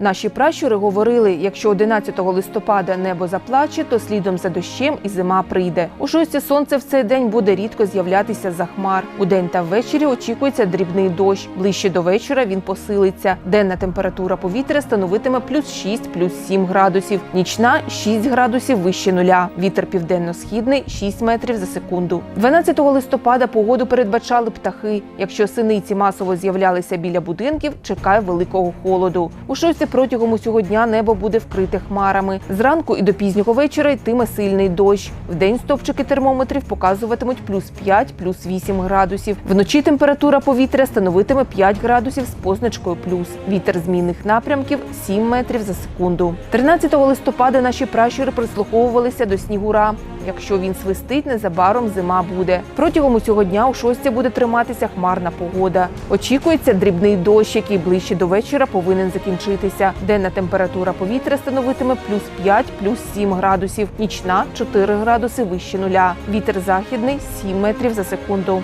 Наші пращури говорили: якщо 11 листопада небо заплаче, то слідом за дощем і зима прийде. У шості сонце в цей день буде рідко з'являтися за хмар. У день та ввечері очікується дрібний дощ. Ближче до вечора він посилиться. Денна температура повітря становитиме плюс 6, плюс 7 градусів. Нічна 6 градусів вище нуля. Вітер південно-східний 6 метрів за секунду. 12 листопада погоду передбачали птахи. Якщо синиці масово з'являлися біля будинків, чекай великого холоду. У шості протягом усього дня небо буде вкрите хмарами. Зранку і до пізнього вечора йтиме сильний дощ. Вдень стовпчики термометрів показуватимуть плюс 5, плюс 8 градусів. Вночі температура повітря становитиме 5 градусів з позначкою плюс. Вітер змінних напрямків 7 метрів за секунду. 13 листопада наші пращури прислуховувалися до снігура. Якщо він свистить, незабаром зима буде. Протягом усього дня у шостя буде триматися хмарна погода. Очікується дрібний дощ, який ближче до вечора повинен закінчитися. Денна температура повітря становитиме плюс 5, плюс 7 градусів. Нічна 4 градуси вище нуля. Вітер західний 7 метрів за секунду.